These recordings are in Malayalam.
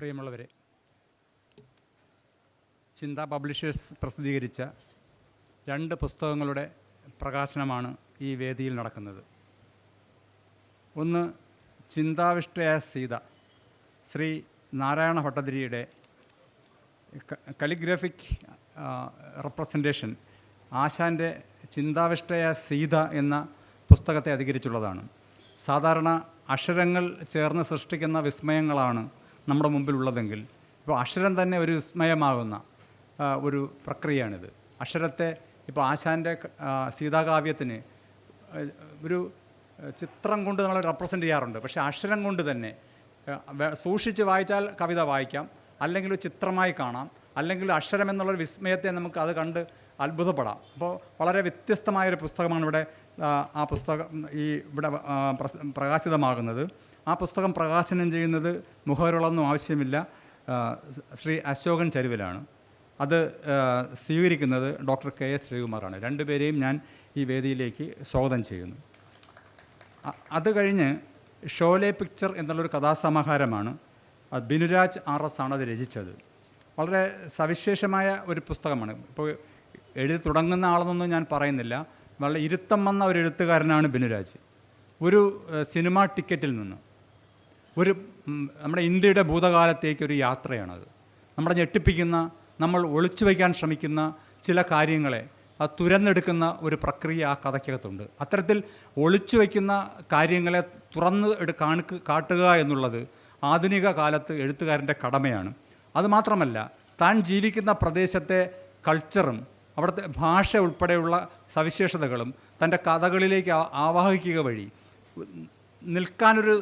പ്രിയമുള്ളവരെ ചിന്ത പബ്ലിഷേഴ്സ് പ്രസിദ്ധീകരിച്ച രണ്ട് പുസ്തകങ്ങളുടെ പ്രകാശനമാണ് ഈ വേദിയിൽ നടക്കുന്നത്. ഒന്ന് ചിന്താവിഷ്ടയായ സീത ശ്രീ നാരായണ ഭട്ടതിരിയുടെ കലിഗ്രഫിക് റെപ്രസെന്റേഷൻ ആശാന്റെ ചിന്താവിഷ്ടയായ സീത എന്ന പുസ്തകത്തെ അധികരിച്ചുള്ളതാണ്. സാധാരണ അക്ഷരങ്ങൾ ചേർന്ന് സൃഷ്ടിക്കുന്ന വിസ്മയങ്ങളാണ് നമ്മുടെ മുമ്പിലുള്ളതെങ്കിൽ. ഇപ്പോൾ അക്ഷരം തന്നെ ഒരു വിസ്മയമാകുന്ന ഒരു പ്രക്രിയയാണിത്. അക്ഷരത്തെ ഇപ്പോൾ ആശാന്റെ സീതാകാവ്യത്തിന് ഒരു ചിത്രം കൊണ്ട് നമ്മൾ റെപ്രസെന്റ് ചെയ്യാറുണ്ട്. പക്ഷേ അക്ഷരം കൊണ്ട് തന്നെ സൂക്ഷിച്ച് വായിച്ചാൽ കവിത വായിക്കാം. അല്ലെങ്കിൽ ചിത്രമായി കാണാം. അല്ലെങ്കിൽ അക്ഷരം എന്നുള്ളൊരു വിസ്മയത്തെ നമുക്ക് അത് കണ്ട് അത്ഭുതപ്പെടാം. അപ്പോൾ വളരെ വ്യത്യസ്തമായൊരു പുസ്തകമാണ് ഇവിടെ ആ, പുസ്തകം ഈ ഇവിടെ പ്രകാശിതമാകുന്നത്. ആ പുസ്തകം പ്രകാശനം ചെയ്യുന്നത് മുഖവരുകളൊന്നും ആവശ്യമില്ല. ശ്രീ അശോകൻ ചരുവിലാണ്. അത് സ്വീകരിക്കുന്നത് ഡോക്ടർ കെ എസ് ശ്രീകുമാറാണ്. രണ്ടുപേരെയും ഞാൻ ഈ വേദിയിലേക്ക് സ്വാഗതം ചെയ്യുന്നു. അത് കഴിഞ്ഞ് ഷോലെ പിക്ചർ എന്നുള്ളൊരു കഥാസമാഹാരമാണ്. ബിനുരാജ് ആർ എസ് ആണ് അത് രചിച്ചത്. വളരെ സവിശേഷമായ ഒരു പുസ്തകമാണ്. ഇപ്പോൾ എഴുതി തുടങ്ങുന്ന ആളെന്നൊന്നും ഞാൻ പറയുന്നില്ല. വളരെ ഇരുത്തം വന്ന ഒരു എഴുത്തുകാരനാണ് ബിനുരാജ്. ഒരു സിനിമാ ടിക്കറ്റിൽ നിന്ന് ഒരു നമ്മുടെ ഇന്ത്യയുടെ ഭൂതകാലത്തേക്ക് ഒരു യാത്രയാണത്. നമ്മളെ ഞെട്ടിപ്പിക്കുന്ന നമ്മൾ ഒളിച്ചു വയ്ക്കാൻ ശ്രമിക്കുന്ന ചില കാര്യങ്ങളെ അത് തുരന്നെടുക്കുന്ന ഒരു പ്രക്രിയ ആ കഥയ്ക്കകത്തുണ്ട്. അത്തരത്തിൽ ഒളിച്ചു വയ്ക്കുന്ന കാര്യങ്ങളെ തുറന്ന് എടു കാണിക്ക് കാട്ടുക എന്നുള്ളത് ആധുനിക കാലത്ത് എഴുത്തുകാരന്റെ കടമയാണ്. അതുമാത്രമല്ല താൻ ജീവിക്കുന്ന പ്രദേശത്തെ കൾച്ചറും അവിടുത്തെ ഭാഷ ഉൾപ്പെടെയുള്ള സവിശേഷതകളും തന്റെ കഥകളിലേക്ക് ആവാഹിക്കുക വഴി നിൽക്കാനൊരു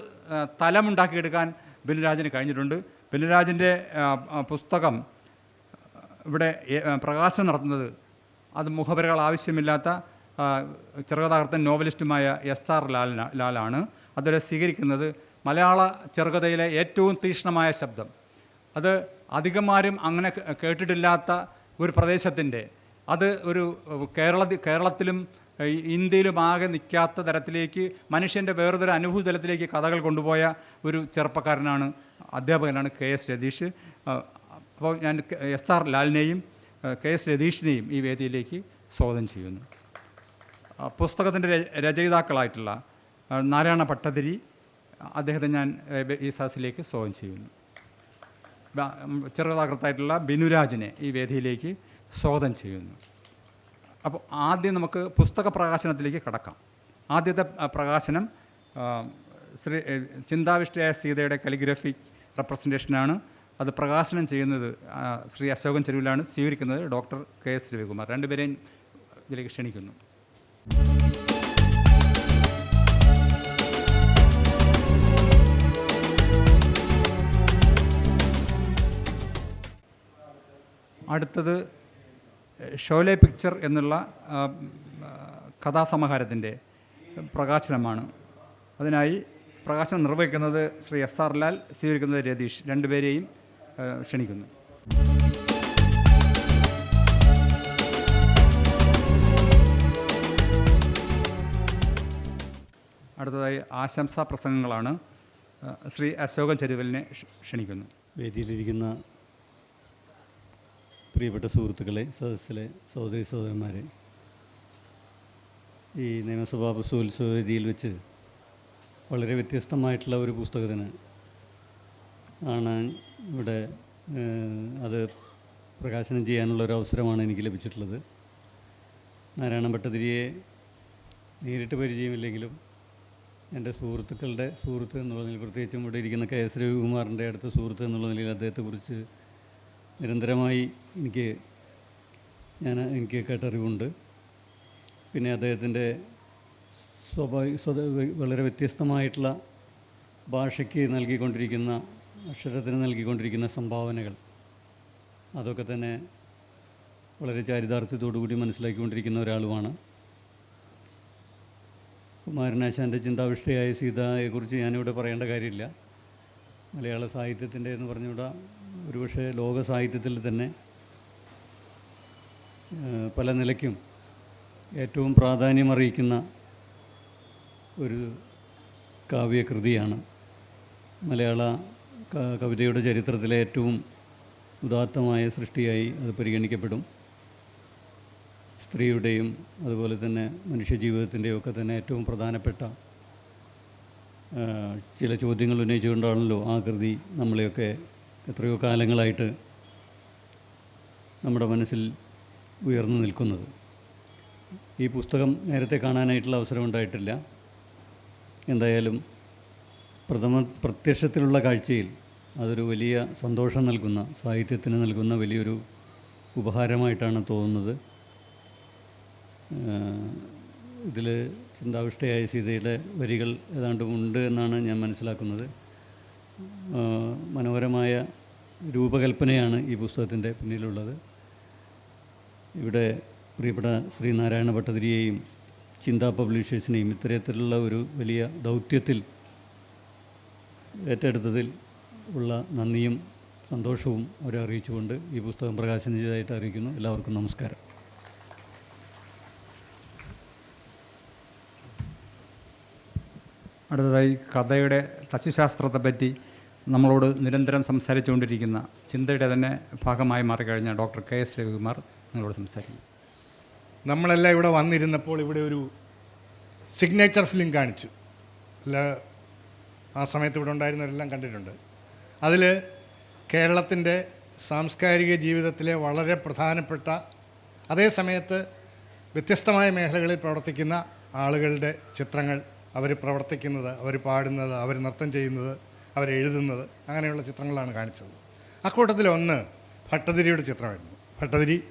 തലമുണ്ടാക്കിയെടുക്കാൻ ബിനുരാജിന് കഴിഞ്ഞിട്ടുണ്ട്. ബിനുരാജിന്റെ പുസ്തകം ഇവിടെ പ്രകാശനം നടത്തുന്നത് അത് മുഖപരകൾ ആവശ്യമില്ലാത്ത ചെറുകഥാകൃത്തൻ നോവലിസ്റ്റുമായ എസ് ആർ ലാൽ ലാലാണ്. അതുവരെ സ്വീകരിക്കുന്നത് മലയാള ചെറുകഥയിലെ ഏറ്റവും തീക്ഷ്ണമായ ശബ്ദം. അത് അധികമാരും അങ്ങനെ കേട്ടിട്ടില്ലാത്ത ഒരു പ്രദേശത്തിന്റെ അത് ഒരു കേരള കേരളത്തിലും ഇന്ത്യയിലും ആകെ നിൽക്കാത്ത തരത്തിലേക്ക് മനുഷ്യന്റെ വേറൊരു അനുഭൂതി തലത്തിലേക്ക് കഥകൾ കൊണ്ടുപോയ ഒരു ചെറുപ്പക്കാരനാണ് അധ്യാപകനാണ് കെ എസ് രതീഷ്. അപ്പോൾ ഞാൻ എസ് ആർ ലാലിനെയും കെ എസ് രതീഷിനെയും ഈ വേദിയിലേക്ക് സ്വാഗതം ചെയ്യുന്നു. പുസ്തകത്തിന്റെ രചയിതാക്കളായിട്ടുള്ള നാരായണ ഭട്ടതിരി അദ്ദേഹത്തെ ഞാൻ ഈ സദസ്സിലേക്ക് സ്വാഗതം ചെയ്യുന്നു. ചെറുകഥാകൃത്തായിട്ടുള്ള ബിനുരാജിനെ ഈ വേദിയിലേക്ക് സ്വാഗതം ചെയ്യുന്നു. അപ്പോൾ ആദ്യം നമുക്ക് പുസ്തക പ്രകാശനത്തിലേക്ക് കടക്കാം. ആദ്യത്തെ പ്രകാശനം ശ്രീ ചിന്താവിഷ്ടയായ സീതയുടെ കലിഗ്രഫിക് റെപ്രസെന്റേഷനാണ് അത് പ്രകാശനം ചെയ്യുന്നത് ശ്രീ അശോകൻ ചെരുവിലാണ് സ്വീകരിക്കുന്നത് ഡോക്ടർ കെ എസ് രവികുമാർ. രണ്ടുപേരെയും ഇതിലേക്ക് ക്ഷണിക്കുന്നു. അടുത്തത് ഷോലെ പിക്ചർ എന്നുള്ള കഥാസമാഹാരത്തിന്റെ പ്രകാശനമാണ്. അതിനായി പ്രകാശനം നിർവഹിക്കുന്നത് ശ്രീ എസ് ആർ ലാൽ സ്വീകരിക്കുന്നത് രതീഷ്. രണ്ടുപേരെയും ക്ഷണിക്കുന്നു. അടുത്തതായി ആശംസാ പ്രസംഗങ്ങളാണ് ശ്രീ അശോകൻ ചെരുവലിനെ ക്ഷണിക്കുന്നു. വേദിയിലിരിക്കുന്ന പ്രിയപ്പെട്ട സുഹൃത്തുക്കളെ സദസ്സിലെ സഹോദരി സഹോദരന്മാരെ ഈ നിയമസഭാ പുസ്തകോത്സവരീതിയിൽ വെച്ച് വളരെ വ്യത്യസ്തമായിട്ടുള്ള ഒരു പുസ്തകത്തിന് ആണ് ഇവിടെ അത് പ്രകാശനം ചെയ്യാനുള്ള ഒരു അവസരമാണ് എനിക്ക് ലഭിച്ചിട്ടുള്ളത്. നാരായണ ഭട്ടതിരിയെ നേരിട്ട് പരിചയമില്ലെങ്കിലും എന്റെ സുഹൃത്തുക്കളുടെ സുഹൃത്ത് എന്നുള്ള നിലയിൽ പ്രത്യേകിച്ചും ഇവിടെ ഇരിക്കുന്ന കെ എസ് രവികുമാറിന്റെ അടുത്ത സുഹൃത്ത് എന്നുള്ള നിലയിൽ അദ്ദേഹത്തെക്കുറിച്ച് നിരന്തരമായി എനിക്ക് ഞാൻ എനിക്ക് കേട്ടറിവുണ്ട്. പിന്നെ അദ്ദേഹത്തിന്റെ സ്വാഭാവിക വളരെ വ്യത്യസ്തമായിട്ടുള്ള ഭാഷയ്ക്ക് നൽകിക്കൊണ്ടിരിക്കുന്ന അക്ഷരത്തിന് നൽകിക്കൊണ്ടിരിക്കുന്ന സംഭാവനകൾ. അതൊക്കെ തന്നെ വളരെ ചാരിതാർത്ഥ്യത്തോടുകൂടി മനസ്സിലാക്കിക്കൊണ്ടിരിക്കുന്ന ഒരാളുമാണ്. കുമാരനാശാന്റെ ചിന്താവിഷ്ടയായ സീതയെക്കുറിച്ച് ഞാനിവിടെ പറയേണ്ട കാര്യമില്ല. മലയാള സാഹിത്യത്തിന്റെ എന്ന് പറഞ്ഞുകൂടാ ഒരുപക്ഷെ ലോക സാഹിത്യത്തിൽ തന്നെ പല നിലയ്ക്കും ഏറ്റവും പ്രാധാന്യമറിയിക്കുന്ന ഒരു കാവ്യകൃതിയാണ് മലയാള കവിതയുടെ ചരിത്രത്തിലെ ഏറ്റവും ഉദാത്തമായ സൃഷ്ടിയായി അത് പരിഗണിക്കപ്പെടും. സ്ത്രീയുടെയും അതുപോലെ തന്നെ മനുഷ്യജീവിതത്തിന്റെയും ഒക്കെ തന്നെ ഏറ്റവും പ്രധാനപ്പെട്ട ചില ചോദ്യങ്ങൾ ഉന്നയിച്ചുകൊണ്ടാണല്ലോ ആ കൃതി നമ്മളെയൊക്കെ എത്രയോ കാലങ്ങളായിട്ട് നമ്മുടെ മനസ്സിൽ ഉയർന്നു നിൽക്കുന്നത്. ഈ പുസ്തകം നേരത്തെ കാണാനായിട്ടുള്ള അവസരം ഉണ്ടായിട്ടില്ല. എന്തായാലും പ്രഥമ പ്രത്യക്ഷത്തിലുള്ള കാഴ്ചയിൽ അതൊരു വലിയ സന്തോഷം നൽകുന്ന സാഹിത്യത്തിന് നൽകുന്ന വലിയൊരു ഉപഹാരമായിട്ടാണ് തോന്നുന്നത്. ഇതിൽ ചിന്താവിഷ്ടയായ സീതയിലെ വരികൾ ഏതാണ്ട് ഉണ്ട് എന്നാണ് ഞാൻ മനസ്സിലാക്കുന്നത്. മനോഹരമായ രൂപകൽപ്പനയാണ് ഈ പുസ്തകത്തിന്റെ പിന്നിലുള്ളത്. ഇവിടെ പ്രിയപ്പെട്ട ശ്രീനാരായണ ഭട്ടതിരിയെയും ചിന്താ പബ്ലിഷേഴ്സിനെയും ഇത്തരത്തിലുള്ള ഒരു വലിയ ദൗത്യത്തിൽ ഏറ്റെടുത്തതിൽ ഉള്ള നന്ദിയും സന്തോഷവും അവരെ അറിയിച്ചുകൊണ്ട് ഈ പുസ്തകം പ്രകാശനം ചെയ്തതായിട്ട് അറിയിക്കുന്നു. എല്ലാവർക്കും നമസ്കാരം. അടുത്തതായി കഥയുടെ തച്ചുശാസ്ത്രത്തെ പറ്റി നമ്മളോട് നിരന്തരം സംസാരിച്ചുകൊണ്ടിരിക്കുന്ന ചിന്തയുടെ തന്നെ ഭാഗമായി മാറിക്കഴിഞ്ഞ ഡോക്ടർ കെ എസ് രവികുമാർ നിങ്ങളോട് സംസാരിക്കും. നമ്മളെല്ലാം ഇവിടെ വന്നിരുന്നപ്പോൾ ഇവിടെ ഒരു സിഗ്നേച്ചർ ഫിലിം കാണിച്ചു. അല്ല ആ സമയത്ത് ഇവിടെ ഉണ്ടായിരുന്നവരെല്ലാം കണ്ടിട്ടുണ്ട്. അതിൽ കേരളത്തിന്റെ സാംസ്കാരിക ജീവിതത്തിലെ വളരെ പ്രധാനപ്പെട്ട അതേ സമയത്ത് വ്യത്യസ്തമായ മേഖലകളിൽ പ്രവർത്തിക്കുന്ന ആളുകളുടെ ചിത്രങ്ങൾ അവർ പ്രവർത്തിക്കുന്നത് അവർ പാടുന്നത് അവർ നൃത്തം ചെയ്യുന്നത് അവരെഴുതുന്നത് അങ്ങനെയുള്ള ചിത്രങ്ങളാണ് കാണിച്ചത്. അക്കൂട്ടത്തിൽ ഒന്ന് ഭട്ടതിരിയുടെ ചിത്രമായിരുന്നു. ഭട്ടതിരി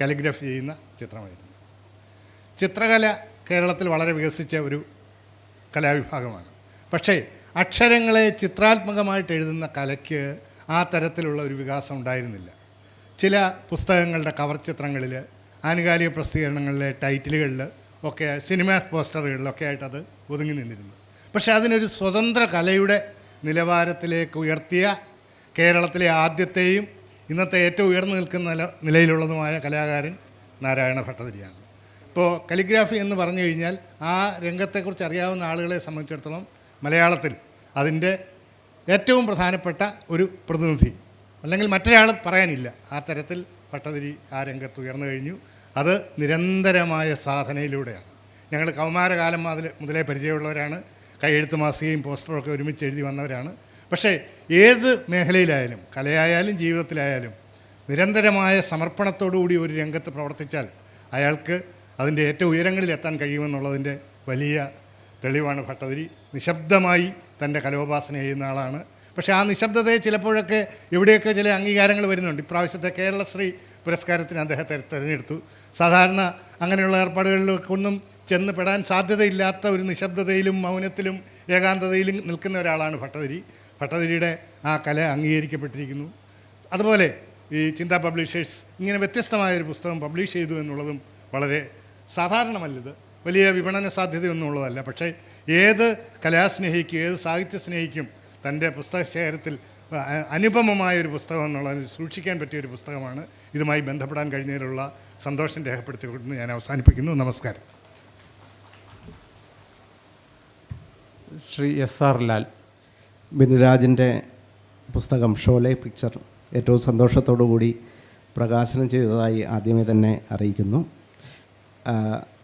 കാലിഗ്രാഫി ചെയ്യുന്ന ചിത്രമായിരുന്നു. ചിത്രകല കേരളത്തിൽ വളരെ വികസിച്ച ഒരു കലാവിഭാഗമാണ്. പക്ഷേ അക്ഷരങ്ങളെ ചിത്രാത്മകമായിട്ട് എഴുതുന്ന കലയ്ക്ക് ആ തരത്തിലുള്ള ഒരു വികാസം ഉണ്ടായിരുന്നില്ല. ചില പുസ്തകങ്ങളുടെ കവർ ചിത്രങ്ങളിൽ ആനുകാലിക പ്രസിദ്ധീകരണങ്ങളിലെ ടൈറ്റിലുകളിൽ ഒക്കെ സിനിമ പോസ്റ്ററുകളിലൊക്കെ ആയിട്ടത് ഒതുങ്ങി നിന്നിരുന്നു. പക്ഷേ അതിനൊരു സ്വതന്ത്ര കലയുടെ നിലവാരത്തിലേക്ക് ഉയർത്തിയ കേരളത്തിലെ ആദ്യത്തെയും ഇന്നത്തെ ഏറ്റവും ഉയർന്നു നിൽക്കുന്ന നില നിലയിലുള്ളതുമായ കലാകാരൻ നാരായണ ഭട്ടതിരിയാണ്. ഇപ്പോൾ കലിഗ്രാഫി എന്ന് പറഞ്ഞു കഴിഞ്ഞാൽ ആ രംഗത്തെക്കുറിച്ച് അറിയാവുന്ന ആളുകളെ സംബന്ധിച്ചിടത്തോളം മലയാളത്തിൽ അതിന്റെ ഏറ്റവും പ്രധാനപ്പെട്ട ഒരു പ്രതിനിധി. അല്ലെങ്കിൽ മറ്റൊരാൾ പറയാനില്ല. ആ തരത്തിൽ ഭട്ടതിരി ആ രംഗത്ത് ഉയർന്നു കഴിഞ്ഞു. അത് നിരന്തരമായ സാധനയിലൂടെയാണ്. ഞങ്ങൾ കൗമാരകാലം അതിൽ മുതലേ പരിചയമുള്ളവരാണ്. കൈയെഴുത്ത് മാസികയും പോസ്റ്ററും ഒക്കെ ഒരുമിച്ച് എഴുതി വന്നവരാണ്. പക്ഷേ ഏത് മേഖലയിലായാലും കലയായാലും ജീവിതത്തിലായാലും നിരന്തരമായ സമർപ്പണത്തോടുകൂടി ഒരു രംഗത്ത് പ്രവർത്തിച്ചാൽ അയാൾക്ക് അതിന്റെ ഏറ്റവും ഉയരങ്ങളിൽ എത്താൻ കഴിയുമെന്നുള്ളതിന്റെ വലിയ തെളിവാണ് ഭട്ടതിരി. നിശബ്ദമായി തന്റെ കലോപാസന ചെയ്യുന്ന ആളാണ്. പക്ഷേ ആ നിശബ്ദതയെ ചിലപ്പോഴൊക്കെ എവിടെയൊക്കെ ചില അംഗീകാരങ്ങൾ വരുന്നുണ്ട്. ഇപ്രാവശ്യത്തെ കേരളശ്രീ പുരസ്കാരത്തിന് അദ്ദേഹത്തെ തിരഞ്ഞെടുത്തു. സാധാരണ അങ്ങനെയുള്ള ഏർപ്പാടുകളിലൊന്നും ചെന്ന് പെടാൻ സാധ്യതയില്ലാത്ത ഒരു നിശബ്ദതയിലും മൗനത്തിലും ഏകാന്തതയിലും നിൽക്കുന്ന ഒരാളാണ് ഭട്ടതിരി. ഭട്ടതിരിയുടെ ആ കല അംഗീകരിക്കപ്പെട്ടിരിക്കുന്നു. അതുപോലെ ഈ ചിന്ത പബ്ലിഷേഴ്സ് ഇങ്ങനെ വ്യത്യസ്തമായ ഒരു പുസ്തകം പബ്ലിഷ് ചെയ്തു എന്നുള്ളതും വളരെ സാധാരണമല്ലത്. വലിയ വിപണന സാധ്യതയൊന്നും ഉള്ളതല്ല. പക്ഷേ ഏത് കലാസ്നേഹിക്കും ഏത് സാഹിത്യ സ്നേഹിക്കും തന്റെ പുസ്തക ശേഖരത്തിൽ അനുപമമായ ഒരു പുസ്തകം എന്നുള്ളത് സൂക്ഷിക്കാൻ പറ്റിയ ഒരു പുസ്തകമാണ്. ഇതുമായി ബന്ധപ്പെടാൻ കഴിഞ്ഞതിലുള്ള സന്തോഷം രേഖപ്പെടുത്തിക്കൊണ്ട് ഞാൻ അവസാനിപ്പിക്കുന്നു. നമസ്കാരം. Shri S R Lal. ബിനുരാജിന്റെ പുസ്തകം ഷോലെ പിക്ചർ ഏറ്റവും സന്തോഷത്തോടു കൂടി പ്രകാശനം ചെയ്തതായി ആദ്യമേ തന്നെ അറിയിക്കുന്നു.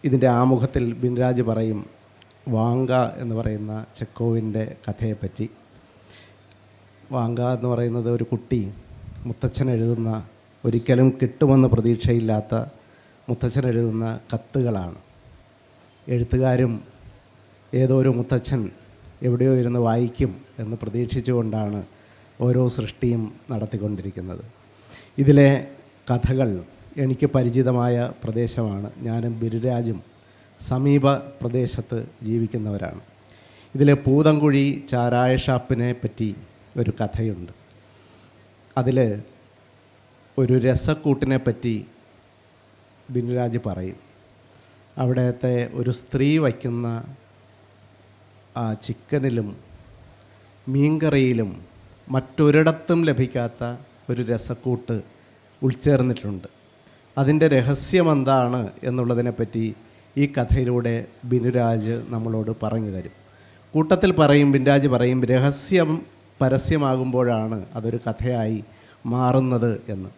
ഇതിന്റെ ആമുഖത്തിൽ ബിൻരാജ് പറയും വാങ്ക എന്ന് പറയുന്ന ചെക്കോവിന്റെ കഥയെപ്പറ്റി. വാങ്ക എന്ന് പറയുന്നത് ഒരു കുട്ടി മുത്തച്ഛൻ എഴുതുന്ന ഒരിക്കലും കിട്ടുമെന്ന് പ്രതീക്ഷയില്ലാത്ത മുത്തച്ഛൻ എഴുതുന്ന കത്തുകളാണ്. എഴുത്തുകാരും ഏതോ ഒരു മുത്തച്ഛൻ എവിടെയോ ഇരുന്ന് വായിക്കും എന്ന് പ്രതീക്ഷിച്ചുകൊണ്ടാണ് ഓരോ സൃഷ്ടിയും നടത്തിക്കൊണ്ടിരിക്കുന്നത്. ഇതിലെ കഥകൾ എനിക്ക് പരിചിതമായ പ്രദേശമാണ്. ഞാനും ബിരുരാജും സമീപ പ്രദേശത്ത് ജീവിക്കുന്നവരാണ്. ഇതിലെ പൂതംകുഴി ചാരായ ഷാപ്പിനെ പറ്റി ഒരു കഥയുണ്ട്. അതിൽ ഒരു രസക്കൂട്ടിനെ പറ്റി ബിനുരാജ് പറയും. അവിടുത്തെ ഒരു സ്ത്രീ വയ്ക്കുന്ന ആ ചിക്കനിലും മീൻകറിയിലും മറ്റൊരിടത്തും ലഭിക്കാത്ത ഒരു രസക്കൂട്ട് ഉൾച്ചേർന്നിട്ടുണ്ട്. അതിന്റെ രഹസ്യം എന്താണ് എന്നുള്ളതിനെപ്പറ്റി ഈ കഥയിലൂടെ ബിനുരാജ് നമ്മളോട് പറഞ്ഞു തരും. കൂട്ടത്തിൽ പറയും ബിൻരാജ് പറയും രഹസ്യം പരസ്യമാകുമ്പോഴാണ് അതൊരു കഥയായി മാറുന്നത് എന്ന്.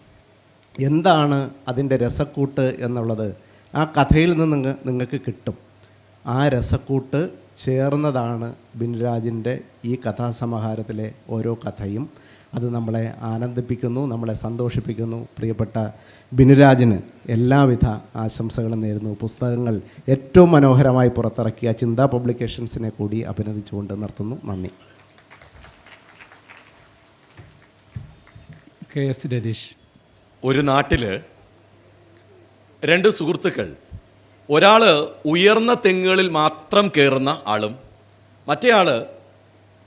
എന്താണ് അതിന്റെ രസക്കൂട്ട് എന്നുള്ളത് ആ കഥയിൽ നിന്ന് നിങ്ങൾക്ക് കിട്ടും. ആ രസക്കൂട്ട് ചേർന്നതാണ് ബിൻരാജിന്റെ ഈ കഥാസമാഹാരത്തിലെ ഓരോ കഥയും. അത് നമ്മളെ ആനന്ദിപ്പിക്കുന്നു നമ്മളെ സന്തോഷിപ്പിക്കുന്നു. പ്രിയപ്പെട്ട ബിനുരാജിന് എല്ലാവിധ ആശംസകളും നേരുന്നു. പുസ്തകങ്ങൾ ഏറ്റവും മനോഹരമായി പുറത്തിറക്കിയ ചിന്താ പബ്ലിക്കേഷൻസിനെ കൂടി അഭിനന്ദിച്ചുകൊണ്ട് നിർത്തുന്നു. നന്ദി. K S Ratheesh. ഒരു നാട്ടിൽ രണ്ട് സുഹൃത്തുക്കൾ ഒരാൾ ഉയർന്ന തെങ്ങുകളിൽ മാത്രം കയറുന്ന ആളും മറ്റേ ആൾ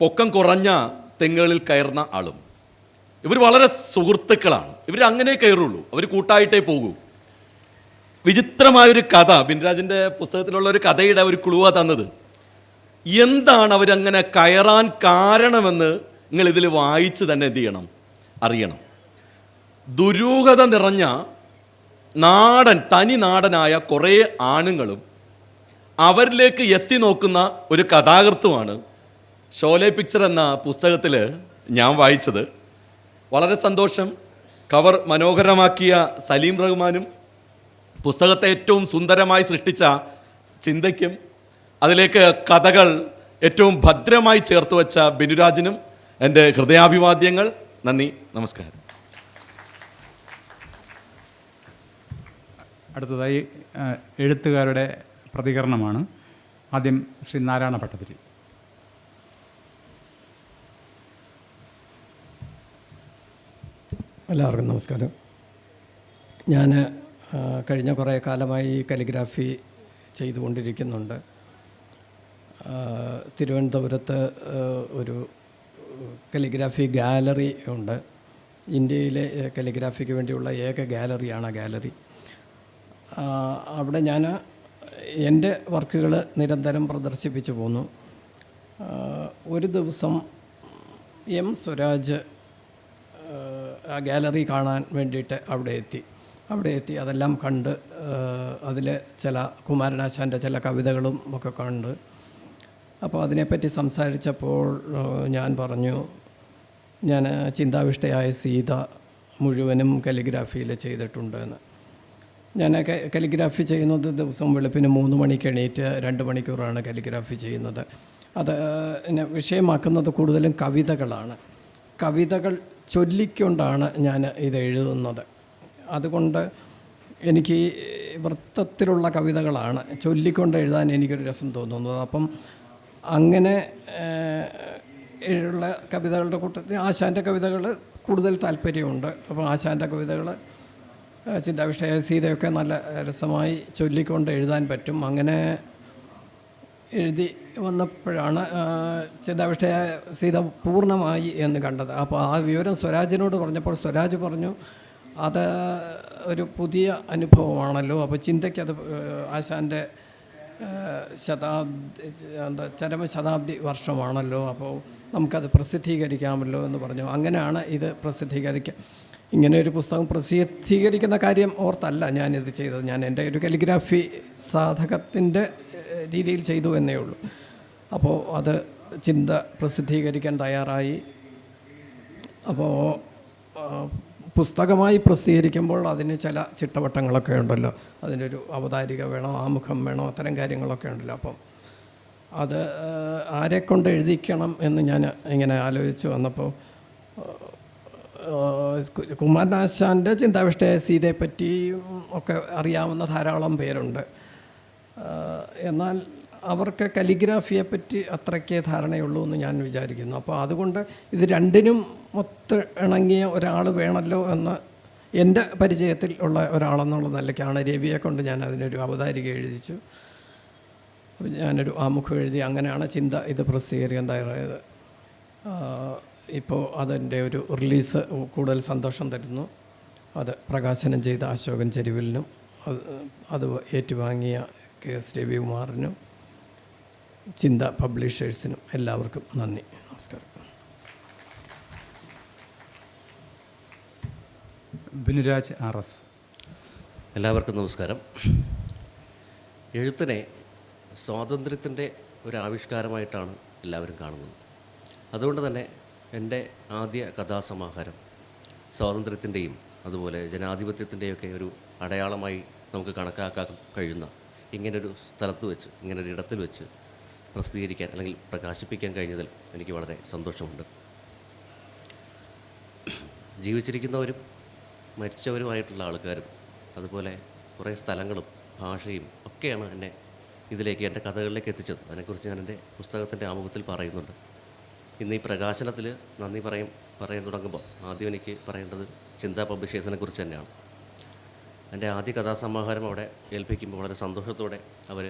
പൊക്കം കുറഞ്ഞ തെങ്ങുകളിൽ കയറുന്ന ആളും. ഇവർ വളരെ സുഹൃത്തുക്കളാണ്. ഇവർ അങ്ങനെ കയറുള്ളൂ. അവർ കൂട്ടായിട്ടേ പോകൂ. വിചിത്രമായൊരു കഥ ബിൻരാജിന്റെ പുസ്തകത്തിലുള്ള ഒരു കഥയുടെ ഒരു ക്ലൂവ തന്നത്. എന്താണ് അവരങ്ങനെ കയറാൻ കാരണമെന്ന് നിങ്ങൾ ഇതിൽ വായിച്ച് തന്നെ എന്ത് ചെയ്യണം? അറിയണം. ദുരൂഹത നിറഞ്ഞ നാടൻ തനി നാടനായ കുറേ ആണുങ്ങളും അവരിലേക്ക് എത്തി നോക്കുന്ന ഒരു കഥാകൃത്തുമാണ് ഷോലെ പിക്ചർ എന്ന പുസ്തകത്തിൽ ഞാൻ വായിച്ചത്. വളരെ സന്തോഷം. കവർ മനോഹരമാക്കിയ സലീം റഹ്മാനും പുസ്തകത്തെ ഏറ്റവും സുന്ദരമായി സൃഷ്ടിച്ച ചിന്തയ്ക്കും അതിലേക്ക് കഥകൾ ഏറ്റവും ഭദ്രമായി ചേർത്ത് വെച്ച ബിനുരാജിനും എന്റെ ഹൃദയാഭിവാദ്യങ്ങൾ. നന്ദി നമസ്കാരം. അടുത്തതായി എഴുത്തുകാരുടെ പ്രതികരണമാണ്. ആദ്യം ശ്രീ നാരായണ ഭട്ടതിരി. എല്ലാവർക്കും നമസ്കാരം. ഞാൻ കഴിഞ്ഞ കുറേ കാലമായി കലിഗ്രാഫി ചെയ്തുകൊണ്ടിരിക്കുന്നുണ്ട്. തിരുവനന്തപുരത്ത് ഒരു കലിഗ്രാഫി ഗാലറി ഉണ്ട്. ഇന്ത്യയിലെ കലിഗ്രാഫിക്ക് വേണ്ടിയുള്ള ഏക ഗാലറിയാണ് ആ ഗാലറി. അവിടെ ഞാൻ എന്റെ വർക്കുകൾ നിരന്തരം പ്രദർശിപ്പിച്ചു പോന്നു. ഒരു ദിവസം എം സ്വരാജ് ഗാലറി കാണാൻ വേണ്ടിയിട്ട് അവിടെ എത്തി. അവിടെ എത്തി അതെല്ലാം കണ്ട് അതിൽ ചില കുമാരനാശാന്റെ ചില കവിതകളും ഒക്കെ കണ്ട്. അപ്പോൾ അതിനെപ്പറ്റി സംസാരിച്ചപ്പോൾ ഞാൻ പറഞ്ഞു ഞാൻ ചിന്താവിഷ്ടയായ സീത മുഴുവനും കലിഗ്രാഫിയിൽ ചെയ്തിട്ടുണ്ട് എന്ന്. ഞാൻ കാലിഗ്രാഫി ചെയ്യുന്നത് ദിവസം വെളുപ്പിന് മൂന്ന് മണിക്ക് എണീറ്റ് രണ്ട് മണിക്കൂറാണ് കലിഗ്രാഫി ചെയ്യുന്നത്. അത് പിന്നെ വിഷയമാക്കുന്നത് കൂടുതലും കവിതകളാണ്. കവിതകൾ ചൊല്ലിക്കൊണ്ടാണ് ഞാൻ ഇത് എഴുതുന്നത്. അതുകൊണ്ട് എനിക്ക് വൃത്തത്തിലുള്ള കവിതകളാണ് ചൊല്ലിക്കൊണ്ട് എഴുതാൻ എനിക്കൊരു രസം തോന്നുന്നത്. അപ്പം അങ്ങനെ ഉള്ള കവിതകളുടെ കൂട്ടത്തിൽ ആശാന്റെ കവിതകൾ കൂടുതൽ താല്പര്യമുണ്ട്. അപ്പം ആശാന്റെ കവിതകൾ ചിന്താവിഷ്ടയ സീതയൊക്കെ നല്ല രസമായി ചൊല്ലിക്കൊണ്ട് എഴുതാൻ പറ്റും. അങ്ങനെ എഴുതി വന്നപ്പോഴാണ് ചിന്താവിഷ്ടയ സീത പൂർണമായി എന്ന് കണ്ടത്. അപ്പോൾ ആ വിവരം സ്വരാജിനോട് പറഞ്ഞപ്പോൾ സ്വരാജ് പറഞ്ഞു അത് ഒരു പുതിയ അനുഭവമാണല്ലോ. അപ്പോൾ ചിന്തയ്ക്കത് ആശാന്റെ ശതാബ്ദി എന്താ ചരമശതാബ്ദി വർഷമാണല്ലോ. അപ്പോൾ നമുക്കത് പ്രസിദ്ധീകരിക്കാമല്ലോ എന്ന് പറഞ്ഞു. അങ്ങനെയാണ് ഇത് പ്രസിദ്ധീകരിക്കുക ഇങ്ങനെ ഒരു പുസ്തകം പ്രസിദ്ധീകരിക്കുന്ന കാര്യം ഓർത്തല്ല ഞാനിത് ചെയ്തത്. ഞാൻ എന്റെ ഒരു കലിഗ്രാഫി സാധകത്തിന്റെ രീതിയിൽ ചെയ്തു എന്നേ ഉള്ളൂ. അപ്പോൾ അത് ചിന്ത പ്രസിദ്ധീകരിക്കാൻ തയ്യാറായി. അപ്പോൾ പുസ്തകമായി പ്രസിദ്ധീകരിക്കുമ്പോൾ അതിന് ചില ചിട്ടവട്ടങ്ങളൊക്കെ ഉണ്ടല്ലോ. അതിനൊരു അവതാരിക വേണം ആമുഖം വേണം അത്തരം കാര്യങ്ങളൊക്കെ ഉണ്ടല്ലോ. അപ്പം അത് ആരെക്കൊണ്ട് എഴുതിക്കണം എന്ന് ഞാൻ ഇങ്ങനെ ആലോചിച്ച് വന്നപ്പോൾ കുമാരനാശാന്റെ ചിന്താവിഷ്ടയ സീതയെപ്പറ്റി ഒക്കെ അറിയാവുന്ന ധാരാളം പേരുണ്ട്. എന്നാൽ അവർക്ക് കലിഗ്രാഫിയെ പറ്റി അത്രയ്ക്കേ ധാരണയുള്ളൂ എന്ന് ഞാൻ വിചാരിക്കുന്നു. അപ്പോൾ അതുകൊണ്ട് ഇത് രണ്ടിനും ഒത്ത് ഇണങ്ങിയ ഒരാൾ വേണമല്ലോ എന്ന് എന്റെ പരിചയത്തിൽ ഉള്ള ഒരാളെന്നുള്ള നിലയ്ക്കാണ് രവിയെ കൊണ്ട് ഞാൻ അതിനൊരു അവതാരിക എഴുതിച്ചു. ഞാനൊരു ആമുഖം എഴുതി അങ്ങനെയാണ് ചിന്ത ഇത് പ്രസിദ്ധീകരിക്കാൻ തയ്യാറായത്. ഇപ്പോൾ അതിന്റെ ഒരു റിലീസ് കൂടുതൽ സന്തോഷം തരുന്നു. അത് പ്രകാശനം ചെയ്ത അശോകൻ ചെരുവിലിനും അത് അത് ഏറ്റുവാങ്ങിയ കെ എസ് രവികുമാറിനും ചിന്ത പബ്ലിഷേഴ്സിനും എല്ലാവർക്കും നന്ദി. നമസ്കാരം. Binuraj R S. എല്ലാവർക്കും നമസ്കാരം. എഴുത്തിനെ സ്വാതന്ത്ര്യത്തിന്റെ ഒരു ആവിഷ്കാരമായിട്ടാണ് എല്ലാവരും കാണുന്നത്. അതുകൊണ്ട് തന്നെ എന്റെ ആദ്യ കഥാസമാഹാരം സ്വാതന്ത്ര്യത്തിന്റെയും അതുപോലെ ജനാധിപത്യത്തിന്റെയൊക്കെ ഒരു അടയാളമായി നമുക്ക് കണക്കാക്കാൻ കഴിയുന്ന ഇങ്ങനൊരു സ്ഥലത്ത് വെച്ച് ഇങ്ങനൊരു ഇടത്തിൽ വെച്ച് പ്രസിദ്ധീകരിക്കാൻ അല്ലെങ്കിൽ പ്രകാശിപ്പിക്കാൻ കഴിഞ്ഞതിൽ എനിക്ക് വളരെ സന്തോഷമുണ്ട്. ജീവിച്ചിരിക്കുന്നവരും മരിച്ചവരുമായിട്ടുള്ള ആൾക്കാരും അതുപോലെ കുറേ സ്ഥലങ്ങളും ഭാഷയും ഒക്കെയാണ് എന്നെ ഇതിലേക്ക് എന്റെ കഥകളിലേക്ക് എത്തിച്ചത്. അതിനെക്കുറിച്ച് ഞാൻ എന്റെ പുസ്തകത്തിന്റെ ആമുഖത്തിൽ പറയുന്നുണ്ട്. ഇന്ന് ഈ പ്രകാശനത്തിൽ നന്ദി പറയും പറയാൻ തുടങ്ങുമ്പോൾ ആദ്യം എനിക്ക് പറയേണ്ടത് ചിന്താ പബ്ലിഷേഴ്സിനെ കുറിച്ച് തന്നെയാണ്. എന്റെ ആദ്യ കഥാസമാഹാരം അവിടെ ഏൽപ്പിക്കുമ്പോൾ വളരെ സന്തോഷത്തോടെ അവർ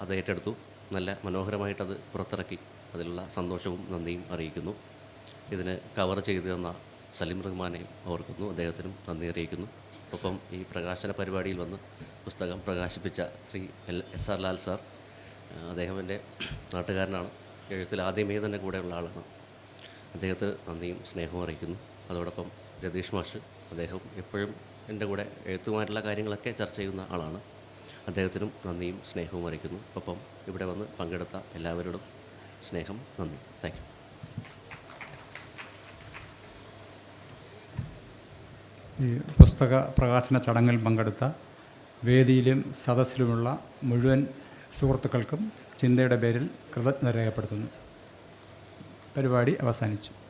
അത് ഏറ്റെടുത്തു. നല്ല മനോഹരമായിട്ടത് പുറത്തിറക്കി. അതിലുള്ള സന്തോഷവും നന്ദിയും അറിയിക്കുന്നു. ഇതിന് കവർ ചെയ്തു തന്ന സലിം റഹ്മാനെയും ഓർക്കുന്നു. അദ്ദേഹത്തിനും നന്ദി അറിയിക്കുന്നു. ഒപ്പം ഈ പ്രകാശന പരിപാടിയിൽ വന്ന് പുസ്തകം പ്രകാശിപ്പിച്ച Shri L S R Lal sir അദ്ദേഹം എന്റെ നാട്ടുകാരനാണ്. എഴുത്തിൽ ആദ്യമേ തന്നെ കൂടെയുള്ള ആളാണ്. അദ്ദേഹത്തെ നന്ദിയും സ്നേഹവും അറിയിക്കുന്നു. അതോടൊപ്പം രതീഷ് മാഷ് അദ്ദേഹം എപ്പോഴും എന്റെ കൂടെ എഴുത്തുമായിട്ടുള്ള കാര്യങ്ങളൊക്കെ ചർച്ച ചെയ്യുന്ന ആളാണ്. അദ്ദേഹത്തിനും നന്ദിയും സ്നേഹവും അറിയിക്കുന്നു. ഒപ്പം ഇവിടെ വന്ന് പങ്കെടുത്ത എല്ലാവരോടും സ്നേഹം നന്ദി. താങ്ക് ഈ പുസ്തക പ്രകാശന ചടങ്ങിൽ പങ്കെടുത്ത വേദിയിലും സദസ്സിലുമുള്ള മുഴുവൻ സുഹൃത്തുക്കൾക്കും ചിന്തയുടെ പേരിൽ കൃതജ്ഞത രേഖപ്പെടുത്തുന്നു. പരിപാടി അവസാനിച്ചു.